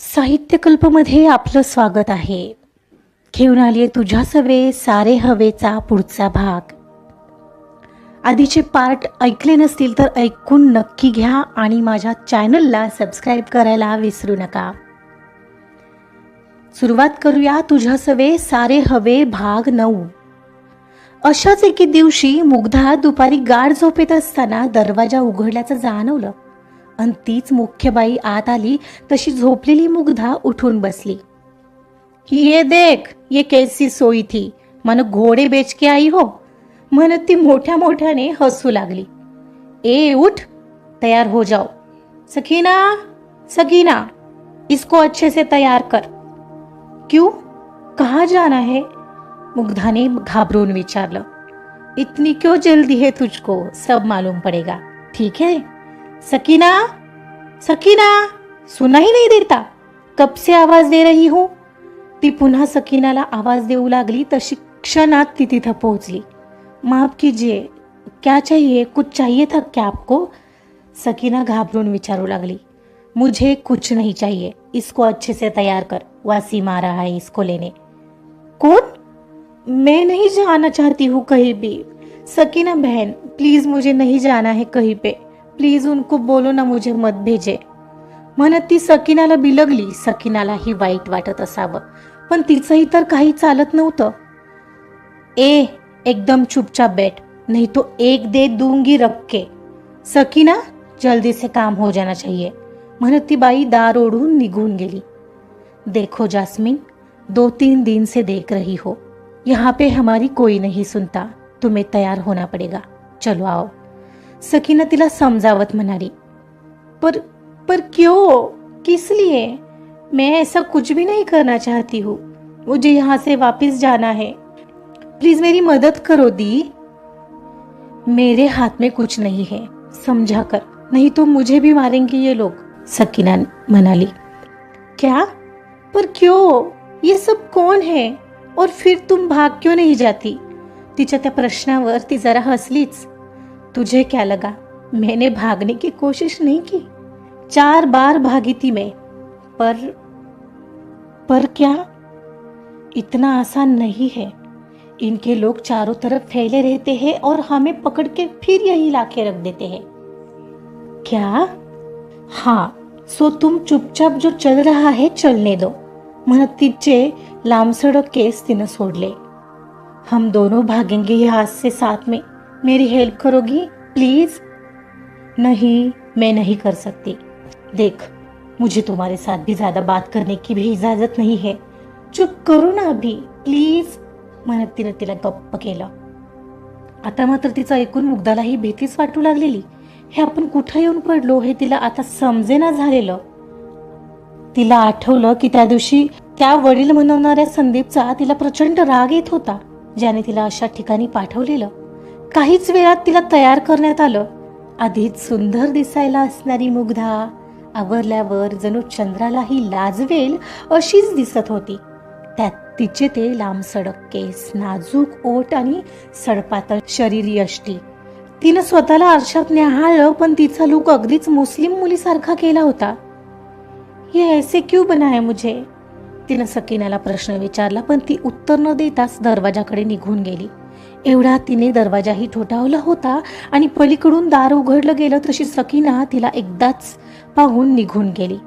साहित्यकल्पमध्ये आपलं स्वागत आहे. घेऊन आली आहे तुझ्या सवे सारे हवेचा पुढचा भाग. आधीचे पार्ट ऐकले नसतील तर ऐकून नक्की घ्या आणि माझ्या चॅनलला सबस्क्राईब करायला विसरू नका. सुरुवात करूया तुझ्या सवे सारे हवे भाग नऊ. अशाच एके दिवशी मुग्धा दुपारी गाढ झोपेत असताना दरवाजा उघडल्याचं जाणवलं. आणि तीच मुख्य बाई आत आली तशी झोपलेली मुग्धा उठून बसली. ये देख ये कैसी सोई थी. मन घोडे बेच के आई हो. म्हणत ती मोठ्या मोठ्याने हसू लागली. ए उठ तयार हो जाओ. सकीना सकीना इसको अच्छे से तैयार कर. क्यों? कहाँ जाना है? मुग्धा ने घाबरून विचारलं. इतनी क्यों जल्दी है तुझको? सब मालूम पड़ेगा. ठीक है सकीना सकीना सुना ही नहीं देता. कब से आवाज दे रही हूँ. ती पुन्हा सकीनाला आवाज देऊ लागली तशी क्षणात ती तिथं पोहोचली. माफ कीजिए क्या चाहिए? कुछ चाहिए था क्या आपको? सकीना घाबरून विचारू लागली. मुझे कुछ नहीं चाहिए. इसको अच्छे से तैयार कर. वासीम आ रहा है इसको लेने. कौन? मैं नहीं जाना चाहती हूँ कहीं भी. सकीना बहन प्लीज मुझे नहीं जाना है कहीं पे. प्लीज उनको बोलो ना मुझे मत भेजे. म्हणत ती सकिनाला बिलगली सकिनालाही वाईट वाटत असावं. पण तिचंही तर काही चालत नव्हतं. ए एकदम चुपचाप बैठ नहीं तो एक दे दूंगी रक्के. सकिना सकीना जल्दी से काम हो जाना चाहिए. म्हणत ती बाई दार ओढून निघून गेली. देखो जास्मिन दो तीन दिन से देख रही हो. यहाँ पे हमारी कोई नहीं सुनता. तुम्हें तैयार होना पड़ेगा. चलो आओ. सकीना तिला समजावत म्हणाली, पर पर क्यों? किस लिए? मैं ऐसा कुछ भी नहीं करना चाहती हूँ. मुझे यहाँ से वापस जाना है. प्लीज़ मेरी मदद करो दी. मेरे हाथ में कुछ नहीं है समझा कर नहीं तो मुझे भी मारेंगे ये लोग सकीना मनाली क्या? पर क्यों? ये सब कौन है? और फिर तुम भाग क्यों नहीं जाती? तिच्या त्या प्रश्नावर ती जरा हसलीच. तुझे क्या लगा? मैंने भागने की कोशिश नहीं की। चार बार भागी थी मैं। पर पर क्या? इतना आसान नहीं है। इनके लोग चारों तरफ़ फैले रहते हैं और हमें पकड़ के फिर यही लाके रख देते हैं। क्या? हाँ सो तुम चुपचाप जो चल रहा है चलने दो। म्हणत तिचे लांबसडक केस तिनं सोडले हम दोनों भागेंगे यहाँ से साथ में। मेरी हेल्प करोगी? प्लीज। नहीं मैं नहीं कर सकती। देख मुझे तुम्हारे साथ भी ज्यादा बात करने की भी इजाजत नहीं है। चुप करू ना अभी प्लीज। म्हणत तिनं तिला गप्प केलं। आता मात्र तिचं ऐकून मुग्धालाही भीतीच वाटू लागलेली. हे आपण कुठं येऊन पडलो हे तिला आता समजेना झालेलं. तिला आठवलं की त्या दिवशी त्या वडील म्हणवणाऱ्या संदीपचा तिला प्रचंड राग येत होता ज्याने तिला अशा ठिकाणी पाठवलेलं. काहीच वेळात तिला तयार करण्यात आलं. आधीच सुंदर दिसायला असणारी मुग्धा आवरल्यावर जणू चंद्रालाही लाजवेल अशीच दिसत होती. त्यात तिचे ते लांब सडक केस नाजूक ओट आणि सडपातळ शरीर यष्टी तिनं स्वतःला आरशात न्याहाळलं पण तिचा लुक अगदीच मुस्लिम मुलीसारखा केला होता. हे ऐसे क्यू बनाय मुझे? तिनं सकीनाला प्रश्न विचारला पण ती उत्तर न देताच दरवाजाकडे निघून गेली. एवढा तिने दरवाजाही ठोठावला होता आणि पलीकडून दार उघडलं गेलं तशी सकीना तिला एकदाच पाहून निघून गेली.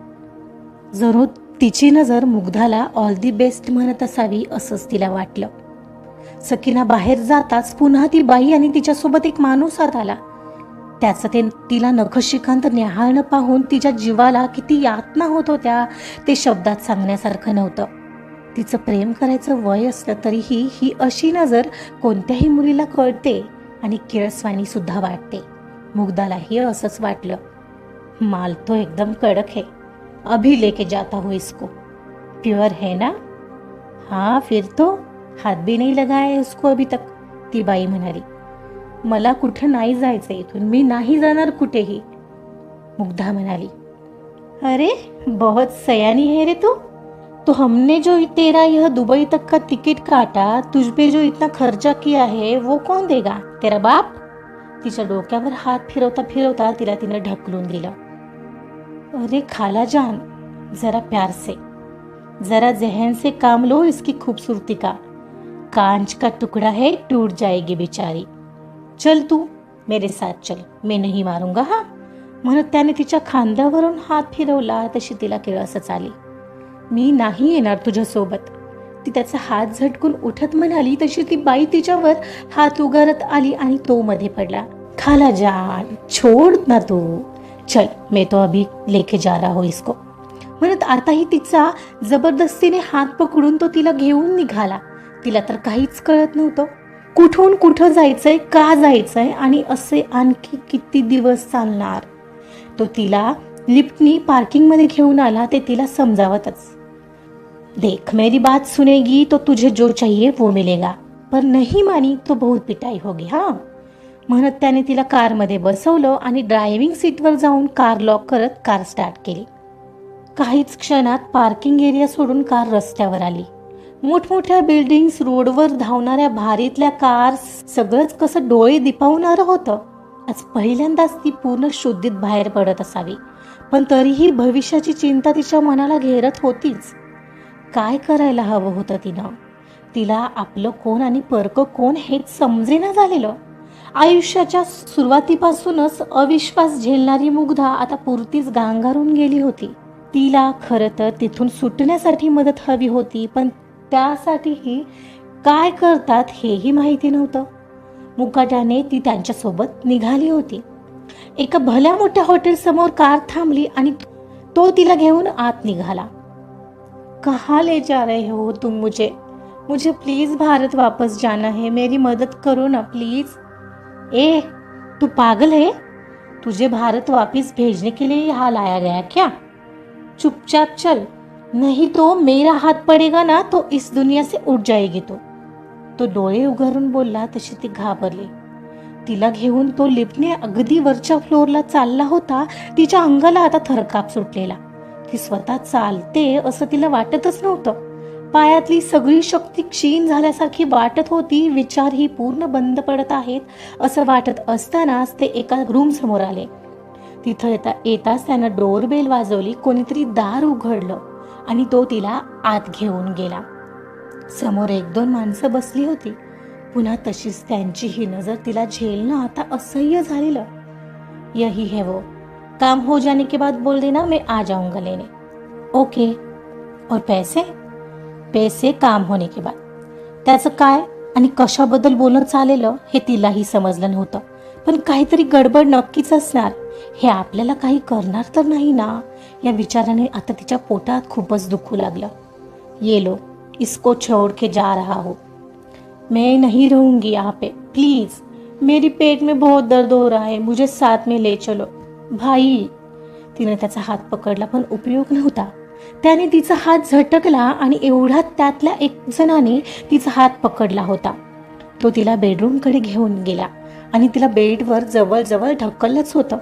जरूर तिची नजर मुग्धाला ऑल दी बेस्ट म्हणत असावी असंच तिला वाटलं. सकीना बाहेर जाताच पुन्हा ती बाई आणि तिच्यासोबत एक माणूस आत आला. त्याचं ते तिला नखशिकांत न्याहाळणं पाहून तिच्या जीवाला किती यातना होत होत्या ते शब्दात सांगण्यासारखं नव्हतं. तिचं प्रेम करायचं वय असलं तरीही ही अशी नजर कोणत्याही मुलीला कळते आणि किळसवाणी सुद्धा वाटते. मुग्धालाही असंच वाटलं. माल तो एकदम कडक है अभी लेके जाता हूँ इसको प्योर है ना? हाँ फिर तो हात भी नाही लगाय है उसको अभी तक ती बाई म्हणाली. मला कुठं नाही जायचं इथून मी नाही जाणार कुठेही. मुग्धा म्हणाली. अरे बहुत सयानी है रे तू. तो हमने जो तेरा यह दुबई तक का टिकट काटा तुझ पे जो इतना खर्चा किया है वो कौन देगा? तेरा बाप? तिच्या डोक्यावर हात फिरवता फिरवता तिला तिनं ढकलून दिलं. अरे खाला जान जरा प्यार से जरा जहन से काम लो इसकी खूबसूरती का. कांच का टुकड़ा है टूट जाएगी बेचारी. चल तू मेरे साथ चल. मैं नहीं मारूंगा हा? म्हणत त्याने तिच्या खांद्यावरून हात फिरवला तशी तिला किळसच आली मी नाही येणार तुझ्यासोबत. ती त्याचा हात झटकून उठत म्हणाली तशी ती बाई तिच्यावर हात उगारत आली आणि तो मध्ये पडला. खाला जान छोड ना तू. चल मैं तो अभी लेके जा रहा हो इसको. म्हणत आताही तिचा जबरदस्तीने हात पकडून तो तिला घेऊन निघाला. तिला तर काहीच कळत नव्हतं. कुठून कुठं जायचंय का जायचंय आणि असे आणखी किती दिवस चालणार? तो तिला लिफ्टनी पार्किंगमध्ये घेऊन आला ते तिला समजावतच. देख मेरी बात सुनेगी तो तुझे जो चाहिए वो मिलेगा। पर नहीं मानी तो बहुत पिटाई होगी हा। म्हणत त्याने तिला कारमध्ये बसवलं आणि ड्रायव्हिंग सीटवर जाऊन कार लॉक करत कार स्टार्ट केली. काहीच क्षणात पार्किंग एरिया सोडून कार रस्त्यावर आली. मोठमोठ्या बिल्डिंग्स रोडवर धावणाऱ्या भारीतल्या कार सगळंच कसं डोळे दिपावणारं होतं. आज पहिल्यांदाच ती पूर्ण शुद्धीत बाहेर पडत असावी. पण तरीही भविष्याची चिंता तिच्या मनाला घेरत होतीच. काय करायला हवं होतं तिनं? तिला आपलं कोण आणि परक कोण हेच समजेना झालेलं. आयुष्याच्या सुरुवातीपासूनच अविश्वास झेलणारी मुग्धा आता पुरतीच गांगारून गेली होती. तिला खरं तर तिथून सुटण्यासाठी मदत हवी होती पण त्यासाठीही काय करतात हेही माहिती नव्हतं. मुकाट्याने ती त्यांच्यासोबत निघाली होती. एका भल्या मोठ्या हॉटेलसमोर कार थांबली आणि तो तिला घेऊन आत निघाला. कहाँ ले जा रहे हो तुम मुझे? मुझे प्लीज भारत वापस जाना है। मेरी मदद करो ना प्लीज ए तू पागल है? तुझे भारत वापस भेजने के लिए यहाँ लाया गया क्या? चुपचाप चल। नहीं तो मेरा हात पडेगा ना तो इस दुनिया से उठ जाएगी तो। तो डोळे उघडून बोलला तशी ती घाबरली तिला घेऊन तो लिफ्टने अगदी वरच्या फ्लोअरला चालला होता. तिच्या अंगाला आता थरकाप सुटलेला. ती स्वतः चालते असं तिला वाटतच नव्हतं. पायातली सगळी शक्ती क्षीण झाल्यासारखी वाटत होती विचार ही पूर्ण बंद पडत आहेत असं वाटत असतानाच ते एका रूम समोर आले. तिथं येता येताच त्यानं डोरबेल वाजवली कोणीतरी दार उघडलं आणि तो तिला आत घेऊन गेला. समोर एक दोन माणसं बसली होती. पुन्हा तशीच त्यांची ही नजर तिला झेलणं आता असह्य झालेलं. यही है वो. काम हो जाने के बाद बोल देना मैं आ जाऊंगा लेने। ओके। और पैसे? पैसे काम होने के बाद। त्याचं काय? आणि कशाबद्दल बोलणं चालेलं हे तिलाही समजलं नव्हतं. पण काहीतरी गडबड नक्कीच असणार. हे आपल्याला काही करणार तर नाही ना? या विचाराने आता तिच्या पोटात खूपच दुखू लागलं. ये लो इसको छोड़ के जा रहा हो. मैं नहीं रहूंगी यहाँ पे. प्लीज मेरी पेट में बहुत दर्द हो रहा है. मुझे साथ में ले चलो. भाई. तिने त्याचा हात पकडला पण उपयोग नव्हता. त्याने तिचा हात झटकला आणि एवढ्यात त्यातल्या एक जणाने तिचा हात पकडला होता. तो तिला बेडरूमकडे घेऊन गेला आणि तिला बेडवर जवळजवळ ढकललंच होतं.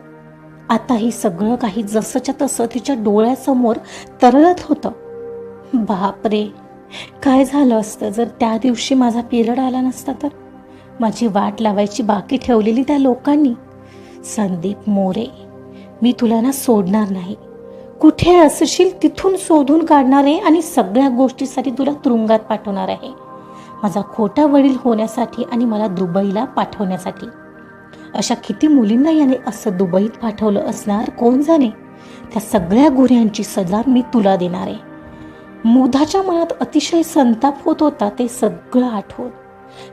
आता ही सगळं काही जसंच्या तसं तिच्या डोळ्यासमोर तरळत होतं. बापरे. काय झालं असतं? जर त्या दिवशी माझा पिरियड आला नसता तर? माझी वाट लावायची बाकी ठेवलेली त्या लोकांनी? संदीप मोरे. मी तुला ना सोडणार नाही. कुठे असशील तिथून शोधून काढणार आहे आणि सगळ्या गोष्टीसाठी तुला तुरुंगात पाठवणार आहे. माझा खोटा वडील होण्यासाठी आणि मला दुबईला पाठवण्यासाठी. अशा किती मुलींना याने असं दुबईत पाठवलं असणार? कोण जाणे? त्या सगळ्या गुन्ह्यांची सजा मी तुला देणार आहे. मुधाच्या मनात अतिशय संताप होत होता ते सगळं आठवून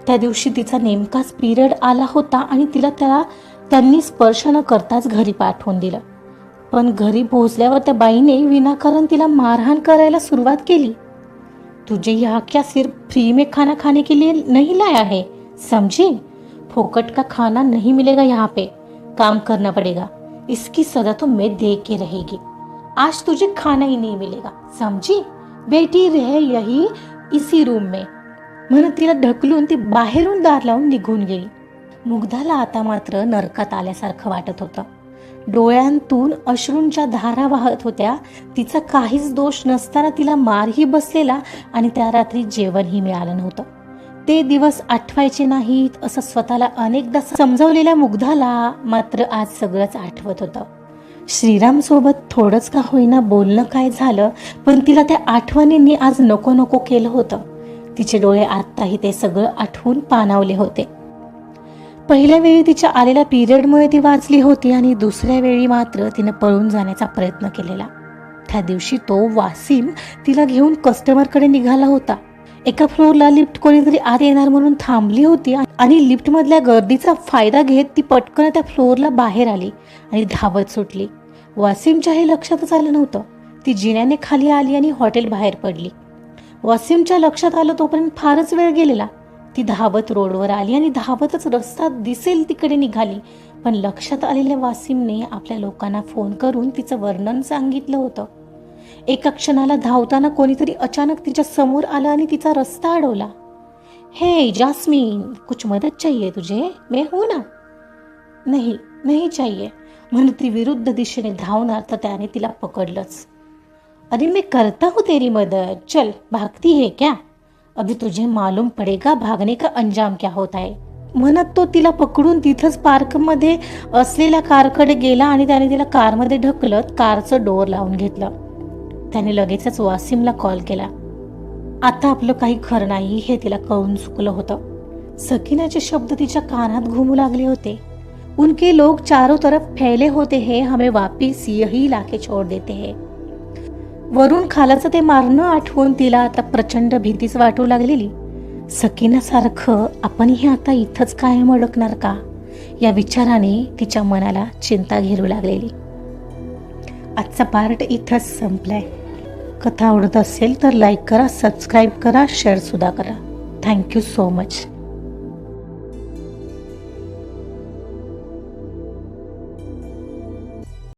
त्या दिवशी तिचा नेमकाच पिरियड आला होता आणि तिला त्याला त्यांनी स्पर्श न करताच घरी पाठवून दिलं. पण घरी पोहोचल्यावर त्या बाईने विनाकारण तिला मारहाण करायला सुरुवात केली. तुझे यहाँ क्या सिर्फ फ्री में खाना खाने के लिए नहीं लाया है समझी? फोकट का खाना नहीं मिलेगा यहाँ पे. काम करना पड़ेगा. इसकी सजा तो मैं दे के रहेगी. आज तुझे खाना ही नहीं मिलेगा समझी? बेटी रहे यही इसी रूम में. म्हणून तिला ढकलून ती बाहेरून दार लावून निघून गेली. मुग्धाला आता मात्र नरकात आल्यासारखं वाटत होतं. डोळ्यांतून अश्रूंच्या धारा वाहत होत्या. तिचा काहीच दोष नसताना तिला मारही बसलेला आणि त्या रात्री जेवणही मिळालं नव्हतं. ते दिवस आठवायचे नाहीत असं स्वतःला अनेकदा समजवलेल्या मुग्धाला मात्र आज सगळंच आठवत होतं. श्रीरामसोबत थोडंच का होईना बोलणं काय झालं पण तिला त्या आठवणींनी आज नको नको केलं होतं. तिचे डोळे आत्ताही ते सगळं आठवून पाणावले होते. पहिल्या वेळी तिच्या आलेल्या पिरियडमुळे ती वाचली होती आणि दुसऱ्या वेळी मात्र तिनं पळून जाण्याचा प्रयत्न केलेला. त्या दिवशी तो वासिम तिला घेऊन कस्टमरकडे निघाला होता. एका फ्लोअरला लिफ्ट कोणीतरी आत येणार म्हणून थांबली होती आणि लिफ्टमधल्या गर्दीचा फायदा घेत ती पटकन त्या फ्लोअरला बाहेर आली आणि धावत सुटली. वासिमच्या हे लक्षातच आलं नव्हतं. ती जिन्याने खाली आली आणि हॉटेल बाहेर पडली. वासिमच्या लक्षात आलं तोपर्यंत फारच वेळ गेलेला. ती धावत रोडवर आली आणि धावतच रस्ता दिसेल तिकडे निघाली. पण लक्षात आलेल्या वासिमने आपल्या लोकांना फोन करून तिचं वर्णन सांगितलं होतं. एका क्षणाला धावताना कोणीतरी अचानक तिच्या समोर आलं आणि तिचा रस्ता अडवला. हे जास्मीन कुछ मदत चाहिए तुझे? मे हो ना. नाही नाही चाहिए. म्हणून ती विरुद्ध दिशेने धावणार तर त्याने तिला पकडलंच. अरे मी करता हूँ तेरी मदत. चल भागती है क्या? अभी तुझे मालूम पडेगा भागने का अंजाम क्या होत आहे म्हणत तो तिला पकडून तिथंच पार्कमध्ये असलेल्या कारकडे गेला आणि त्याने तिला कारमध्ये ढकलत कारचं डोअर लावून घेतलं. त्याने लगेचच वासिमला कॉल केला. आता आपलं काही खरं नाही हे तिला कळून चुकलं होतं. सकिनाचे शब्द तिच्या कानात घुमू लागले होते. उनके लोग चारों तरफ फैले होते हैं हमें वापिस यही लाके छोड़ देते हैं। वरून खालाचं ते मारणं आठवून तिला आता प्रचंड भीतीच वाटू लागलेली. सकिनासारखं आपणही आता इथंच कायम अडकणार का? या विचाराने तिच्या मनाला चिंता घेरू लागलेली. आजचा पार्ट इथंच संपलाय. कथा आवडत असेल तर लाईक करा सबस्क्राईब करा शेअरसुद्धा करा. Thank you so much